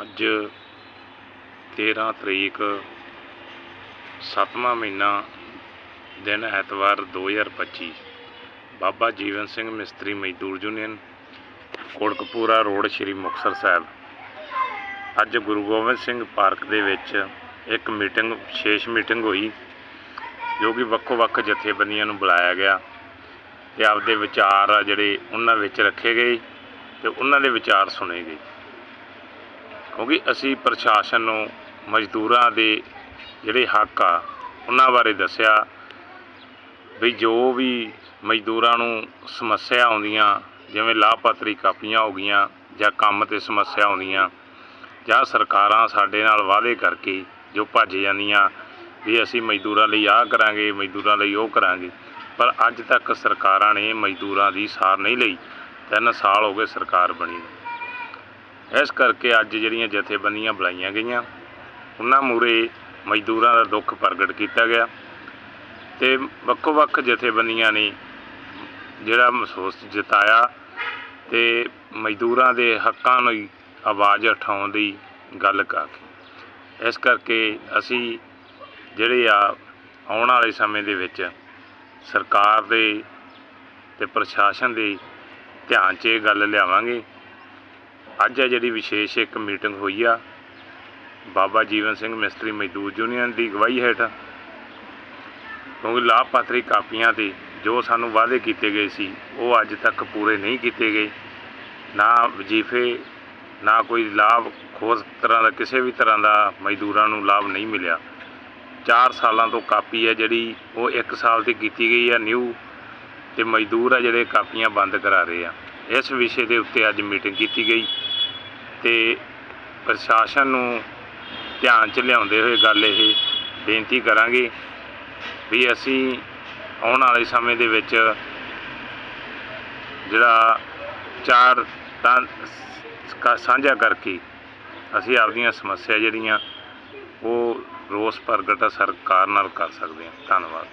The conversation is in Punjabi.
ਅੱਜ 13 ਤਰੀਕ, ਸੱਤਵਾਂ ਮਹੀਨਾ, ਦਿਨ ਐਤਵਾਰ 2025 ਬਾਬਾ ਜੀਵਨ ਸਿੰਘ ਮਿਸਤਰੀ ਮਜ਼ਦੂਰ ਯੂਨੀਅਨ, ਕੋਟਕਪੂਰਾ ਰੋਡ ਸ਼੍ਰੀ ਮੁਕਤਸਰ ਸਾਹਿਬ। ਅੱਜ ਗੁਰੂ ਗੋਬਿੰਦ ਸਿੰਘ ਪਾਰਕ ਦੇ ਵਿੱਚ ਇੱਕ ਮੀਟਿੰਗ, ਵਿਸ਼ੇਸ਼ ਮੀਟਿੰਗ ਹੋਈ, ਜੋ ਕਿ ਵੱਖੋ ਵੱਖ ਜਥੇਬੰਦੀਆਂ ਨੂੰ ਬੁਲਾਇਆ ਗਿਆ ਤੇ ਆਪਦੇ ਵਿਚਾਰ ਆ ਜਿਹੜੇ ਉਹਨਾਂ ਵਿੱਚ ਰੱਖੇ ਗਏ ਤੇ ਉਹਨਾਂ ਦੇ ਵਿਚਾਰ ਸੁਣੇ ਗਏ। ਕਿਉਂਕਿ ਅਸੀਂ ਪ੍ਰਸ਼ਾਸਨ ਨੂੰ, ਮਜ਼ਦੂਰਾਂ ਦੇ ਜਿਹੜੇ ਹੱਕ ਆ, ਉਹਨਾਂ ਬਾਰੇ ਦੱਸਿਆ ਵੀ ਜੋ ਵੀ ਮਜ਼ਦੂਰਾਂ ਨੂੰ ਸਮੱਸਿਆ ਆਉਂਦੀਆਂ, ਜਿਵੇਂ ਲਾਭਪਾਤਰੀ ਕਾਪੀਆਂ ਹੋ ਗਈਆਂ ਜਾਂ ਕੰਮ ਤੇ ਸਮੱਸਿਆ ਆਉਂਦੀਆਂ ਜਾਂ ਸਰਕਾਰਾਂ ਸਾਡੇ ਨਾਲ ਵਾਅਦੇ ਕਰਕੇ ਜੋ ਭੱਜ ਜਾਂਦੀਆਂ ਵੀ ਅਸੀਂ ਮਜ਼ਦੂਰਾਂ ਲਈ ਆਹ ਕਰਾਂਗੇ, ਮਜ਼ਦੂਰਾਂ ਲਈ ਉਹ ਕਰਾਂਗੇ, ਪਰ ਅੱਜ ਤੱਕ ਸਰਕਾਰਾਂ ਨੇ ਮਜ਼ਦੂਰਾਂ ਦੀ ਸਾਰ ਨਹੀਂ ਲਈ। ਤਿੰਨ ਸਾਲ ਹੋ ਗਏ ਸਰਕਾਰ ਬਣੀ ਇਸ ਕਰਕੇ ਅੱਜ ਜਿਹੜੀਆਂ ਜਥੇਬੰਦੀਆਂ ਬੁਲਾਈਆਂ ਗਈਆਂ, ਉਹਨਾਂ ਮੂਰੇ ਮਜ਼ਦੂਰਾਂ ਦਾ ਦੁੱਖ ਪ੍ਰਗਟ ਕੀਤਾ ਗਿਆ ਤੇ ਵੱਖੋ ਵੱਖ ਜਥੇਬੰਦੀਆਂ ਨੇ ਜਿਹੜਾ ਮਹਿਸੂਸ ਜਤਾਇਆ ਤੇ ਮਜ਼ਦੂਰਾਂ ਦੇ ਹੱਕਾਂ ਨੂੰ ਆਵਾਜ਼ ਉਠਾਉਣ ਦੀ ਗੱਲ ਕਰਕੇ ਇਸ ਕਰਕੇ ਅਸੀਂ ਜਿਹੜੇ ਆ ਆਉਣ ਵਾਲੇ ਸਮੇਂ ਦੇ ਵਿੱਚ ਸਰਕਾਰ ਦੇ ਤੇ ਪ੍ਰਸ਼ਾਸਨ ਦੇ ਧਿਆਨ 'ਚ ਇਹ ਗੱਲ ਲਿਆਵਾਂਗੇ ਅੱਜ ਹੈ ਜਿਹੜੀ ਵਿਸ਼ੇਸ਼ ਇੱਕ ਮੀਟਿੰਗ ਹੋਈ ਆ। ਬਾਬਾ ਜੀਵਨ ਸਿੰਘ ਮਿਸਤਰੀ ਮਜ਼ਦੂਰ ਯੂਨੀਅਨ ਦੀ ਅਗਵਾਈ ਹੇਠ। ਕਿਉਂਕਿ ਲਾਭਪਾਤਰੀ ਕਾਪੀਆਂ ਤੇ ਜੋ ਸਾਨੂੰ ਵਾਅਦੇ ਕੀਤੇ ਗਏ ਸੀ, ਉਹ ਅੱਜ ਤੱਕ ਪੂਰੇ ਨਹੀਂ ਕੀਤੇ ਗਏ। ਨਾ ਵਜ਼ੀਫੇ, ਨਾ ਕੋਈ ਲਾਭ ਹੋਰ ਤਰ੍ਹਾਂ ਦਾ, ਕਿਸੇ ਵੀ ਤਰ੍ਹਾਂ ਦਾ ਮਜ਼ਦੂਰਾਂ ਨੂੰ ਲਾਭ ਨਹੀਂ ਮਿਲਿਆ। 4 ਸਾਲਾਂ ਤੋਂ ਕਾਪੀ ਹੈ ਜਿਹੜੀ, ਉਹ 1 ਸਾਲ ਤੇ ਕੀਤੀ ਗਈ ਹੈ ਨਿਊ ਤੇ ਮਜ਼ਦੂਰ ਆ ਜਿਹੜੇ ਕਾਪੀਆਂ ਬੰਦ ਕਰਾ ਰਹੇ ਆ। ਇਸ ਵਿਸ਼ੇ ਦੇ ਉੱਤੇ ਅੱਜ ਮੀਟਿੰਗ ਕੀਤੀ ਗਈ। ਤੇ ਪ੍ਰਸ਼ਾਸਨ ਨੂੰ ਧਿਆਨ 'ਚ ਲਿਆਉਂਦੇ ਹੋਏ ਗੱਲ ਇਹ ਬੇਨਤੀ ਕਰਾਂਗੇ ਵੀ ਅਸੀਂ ਆਉਣ ਵਾਲੇ ਸਮੇਂ ਦੇ ਵਿੱਚ ਜਿਹੜਾ ਚਾਰ ਤਾਂ ਸਾਂਝਾ ਕਰਕੇ ਅਸੀਂ ਆਪਦੀਆਂ ਸਮੱਸਿਆ ਜਿਹੜੀਆਂ ਉਹ ਰੋਸ ਪ੍ਰਗਟ ਸਰਕਾਰ ਨਾਲ ਕਰ ਸਕਦੇ ਹਾਂ। ਧੰਨਵਾਦ।